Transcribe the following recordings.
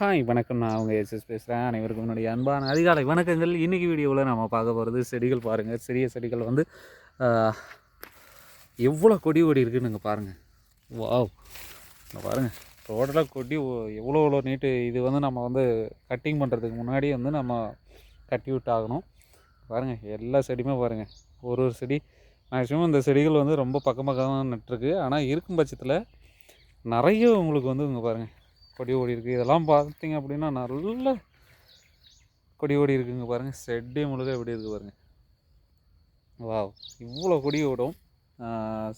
Hi வணக்கம். நான் அவங்க எஸ்எஸ் பேசுகிறேன் அனைவருக்கும் என்னுடைய அன்பான அதிகாலை வணக்கங்கள். இன்றைக்கி வீடியோவில் நம்ம பார்க்க போகிறது செடிகள் பாருங்கள் சிறிய செடிகள் வந்து எவ்வளோ கொடி ஓடி இருக்குன்னு நீங்கள் பாருங்கள் வாவ் பாருங்கள் டோட்டலாக கொடி எவ்வளோ எவ்வளோ நீட்டு இது வந்து நம்ம வந்து கட்டிங் பண்ணுறதுக்கு முன்னாடி வந்து நம்ம கட்டி விட்டு ஆகணும். பாருங்கள் எல்லா செடியுமே பாருங்கள் ஒரு ஒரு செடி. மேக்ஸிமம் இந்த செடிகள் வந்து ரொம்ப பக்கம் பக்கம் தான் நட்டுருக்கு ஆனால் இருக்கும் பட்சத்தில் நிறைய உங்களுக்கு வந்து இங்கே பாருங்கள் கொடி ஓடி இருக்குது இதெல்லாம் பார்த்தீங்க அப்படின்னா நல்ல கொடி ஓடி இருக்குங்க பாருங்கள் செடி முழுக்க எப்படி இருக்குது பாருங்கள் வாவ் இவ்வளோ கொடி ஓடும்.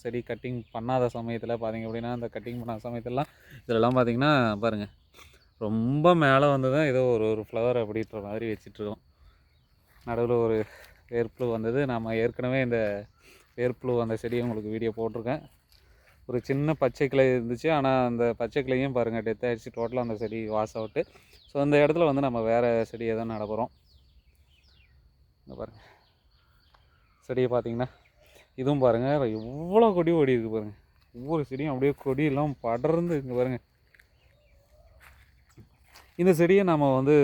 செடி கட்டிங் பண்ணாத சமயத்தில் பார்த்தீங்க அப்படின்னா அந்த கட்டிங் பண்ணாத சமயத்துலலாம் இதெல்லாம் பார்த்திங்கன்னா பாருங்கள் ரொம்ப மேலே வந்து தான் ஏதோ ஒரு ஒரு ஃப்ளவர் அப்படின்ற மாதிரி வச்சிட்ருக்கோம். நடுவில் ஒரு வேர்ப்புழு வந்தது. நம்ம ஏற்கனவே இந்த வேர்ப்புழு அந்த செடியை உங்களுக்கு வீடியோ போட்டிருக்கேன். ஒரு சின்ன பச்சை கிளை இருந்துச்சு. ஆனால் அந்த பச்சை கிளையும் பாருங்கள் டெத் ஆகிடுச்சு டோட்டலாக அந்த செடி வாஸ் அவுட்டு ஸோ அந்த இடத்துல வந்து நம்ம வேறு செடியை தான் நட போகிறோம் இந்த பாருங்கள் செடியை பார்த்தீங்கன்னா இதுவும் பாருங்கள் எவ்வளோ கொடி ஓடி இருக்குது பாருங்கள் ஒவ்வொரு செடியும் அப்படியே கொடியெல்லாம் படர்ந்து இங்கே பாருங்கள் இந்த செடியை நம்ம வந்து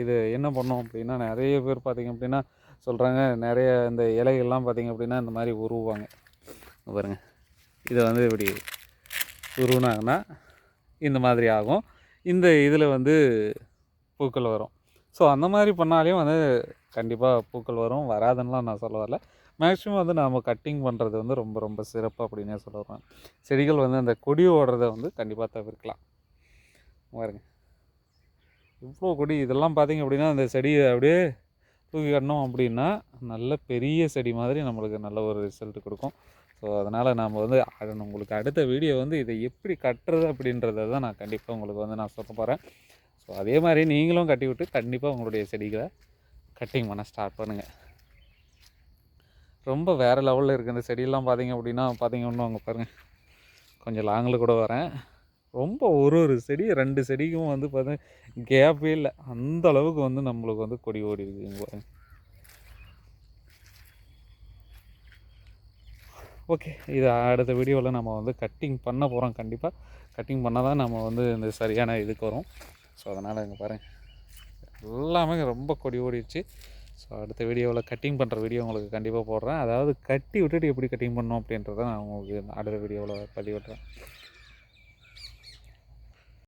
இது என்ன பண்ணோம் அப்படின்னா நிறைய பேர் பார்த்திங்க அப்படின்னா சொல்கிறாங்க நிறைய இந்த இலைகள்லாம் பார்த்திங்க அப்படின்னா இந்த மாதிரி உருவாங்க பாருங்கள் இதை வந்து இப்படி உருவினாங்கன்னா இந்த மாதிரி ஆகும். இந்த இதில் வந்து பூக்கள் வரும். ஸோ அந்த மாதிரி பண்ணாலே வந்து கண்டிப்பாக பூக்கள் வரும். வராதுன்னெலாம் நான் சொல்ல வரல. மேக்ஸிமம் வந்து நாம் கட்டிங் பண்ணுறது வந்து ரொம்ப ரொம்ப சிறப்பு அப்படின்னே சொல்ல வரேன். செடிகள் வந்து அந்த கொடி ஓடுறத வந்து கண்டிப்பாக தவிர்க்கலாம். பாருங்க. இவ்வளோ கொடி இதெல்லாம் பார்த்தீங்க அப்படின்னா அந்த செடியை அப்படியே தூக்கி கட்டினோம் அப்படின்னா நல்ல பெரிய செடி மாதிரி நம்மளுக்கு நல்ல ஒரு ரிசல்ட் கொடுக்கும். ஸோ அதனால் நாம் வந்து அது உங்களுக்கு அடுத்த வீடியோ வந்து இதை எப்படி கட்டுறது அப்படின்றத தான் நான் கண்டிப்பாக உங்களுக்கு வந்து நான் சொல்ல போகிறேன் ஸோ அதே மாதிரி நீங்களும் கட்டி விட்டு கண்டிப்பாக உங்களுடைய செடிகளை கட்டிங் பண்ண ஸ்டார்ட் பண்ணுங்கள் ரொம்ப வேறு லெவலில் இருக்குது இந்த செடியெல்லாம் பார்த்தீங்க அப்படின்னா பார்த்தீங்க ஒன்று அங்கே பாருங்கள் கொஞ்சம் லாங்கில் கூட வரேன். ரொம்ப ஒரு ஒரு செடி ரெண்டு செடிக்கும் வந்து பார்த்தீங்கன்னா கேப்பே இல்லை. அந்த அளவுக்கு வந்து நம்மளுக்கு வந்து கொடி ஓடி இருக்குங்க ஓகே இது அடுத்த வீடியோவில் நம்ம வந்து கட்டிங் பண்ண போகிறோம் கண்டிப்பாக கட்டிங் பண்ணால் தான் நம்ம வந்து இந்த சரியான இதுக்கு வரும் ஸோ அதனால் இங்கே பாருங்கள் எல்லாமே ரொம்ப கொடி ஓடிடுச்சு. ஸோ அடுத்த வீடியோவில் கட்டிங் பண்ணுற வீடியோ உங்களுக்கு கண்டிப்பாக போடுறேன். அதாவது கட்டி விட்டுட்டு எப்படி கட்டிங் பண்ணோம் அப்படின்றத நான் உங்களுக்கு அடுத்த வீடியோவில் பதிவிடுறேன்.